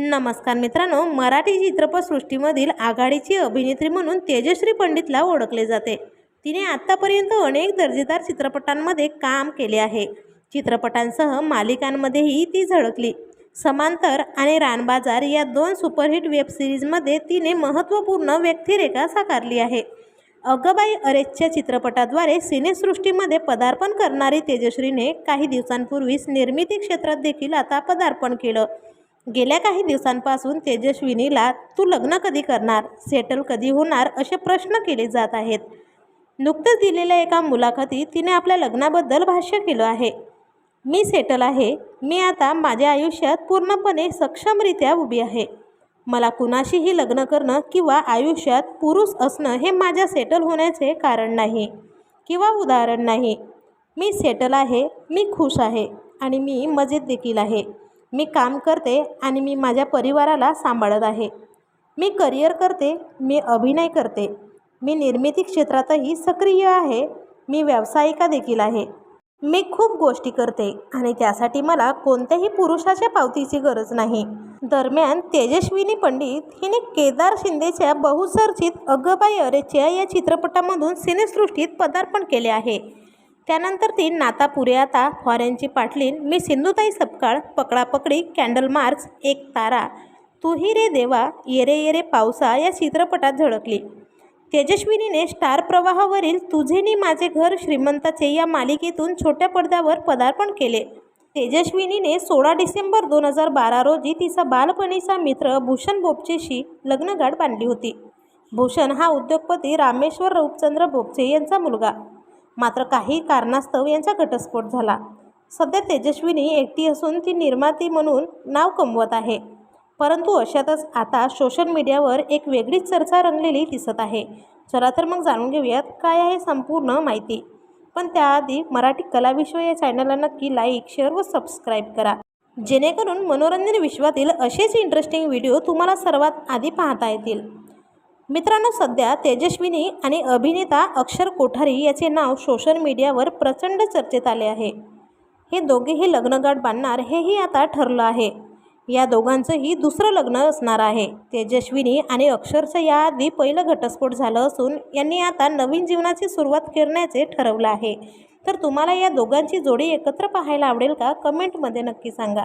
नमस्कार मित्रांनो मराठी चित्रपटसृष्टीमधील आघाडीची अभिनेत्री म्हणून तेजश्री पंडितला ओळखले जाते. तिने आत्तापर्यंत अनेक दर्जेदार चित्रपटांमध्ये काम केले आहे. चित्रपटांसह मालिकांमध्येही ती झळकली. समांतर आणि रानबाजार या दोन सुपरहिट वेबसिरीजमध्ये तिने महत्त्वपूर्ण व्यक्तिरेखा साकारली आहे. अगबाई अरेच्या चित्रपटाद्वारे सिनेसृष्टीमध्ये पदार्पण करणारी तेजश्रीने काही दिवसांपूर्वीच निर्मिती क्षेत्रात देखील आता पदार्पण केलं. गेल्या काही दिवसांपासून तेजस्विनीला तू लग्न कधी करणार सेटल कधी होणार असे प्रश्न केले जात आहेत. नुकतंच दिलेल्या एका मुलाखतीत तिने आपल्या लग्नाबद्दल भाष्य केलं आहे. मी सेटल आहे. मी आता माझ्या आयुष्यात पूर्णपणे सक्षमरित्या उभी आहे. मला कुणाशीही लग्न करणं किंवा आयुष्यात पुरुष असणं हे माझ्या सेटल होण्याचे कारण नाही किंवा उदाहरण नाही. मी सेटल आहे. मी खुश आहे आणि मी मजेत देखील आहे. मी काम करते आणि मी माझ्या परिवाराला सांभाळत आहे. मी करिअर करते मी अभिनय करते. मी निर्मिती क्षेत्रातही सक्रिय आहे. मी व्यावसायिका देखील आहे. मी खूप गोष्टी करते आणि त्यासाठी मला कोणत्याही पुरुषाच्या पावतीची गरज नाही. दरम्यान तेजस्विनी पंडित हिने केदार शिंदेच्या बहुचर्चित अगबाई अरेच्या या चित्रपटामधून सिनेसृष्टीत पदार्पण केले आहे. त्यानंतर ती नाता पुरे आता फॉरेनची पाटलीन मी सिंधुताई सपकाळ पकडापकडी कॅन्डल मार्च एक तारा तूही रे देवा येरे येरे पावसा या चित्रपटात झळकली. तेजस्विनीने स्टार प्रवाहावरील तुझे नी माझे घर श्रीमंताचे या मालिकेतून छोट्या पडद्यावर पदार्पण केले. तेजस्विनीने सोळा डिसेंबर दोन हजार बारा रोजी तिचा बालपणीचा मित्र भूषण बोपचेशी लग्नगाठ बांधली होती. भूषण हा उद्योगपती रामेश्वर रूपचंद्र बोपचे यांचा मुलगा. मात्र काही कारणास्तव यांचा घटस्फोट झाला. सध्या तेजस्विनी एकटी असून ती निर्माती म्हणून नाव कमवत आहे. परंतु अशातच आता सोशल मीडियावर एक वेगळीच चर्चा रंगलेली दिसत आहे. चला तर मग जाणून घेऊयात काय आहे संपूर्ण माहिती. पण त्याआधी मराठी कलाविश्व या चॅनलला नक्की लाईक शेअर व सबस्क्राईब करा. जेणेकरून मनोरंजन विश्वातील असेच इंटरेस्टिंग व्हिडिओ तुम्हाला सर्वात आधी पाहता येतील. मित्रांनो सध्या तेजस्विनी आणि अभिनेता अक्षर कोठारी याचे नाव सोशल मीडियावर प्रचंड चर्चेत आले आहे. हे दोघेही लग्नगाठ बांधणार हेही आता ठरलं आहे. या दोघांचंही दुसरं लग्न असणार आहे. तेजस्विनी आणि अक्षरचं याआधी पहिलं घटस्फोट झालं असून यांनी आता नवीन जीवनाची सुरुवात करण्याचे ठरवलं आहे. तर तुम्हाला या दोघांची जोडी एकत्र पाहायला आवडेल का? कमेंटमध्ये नक्की सांगा.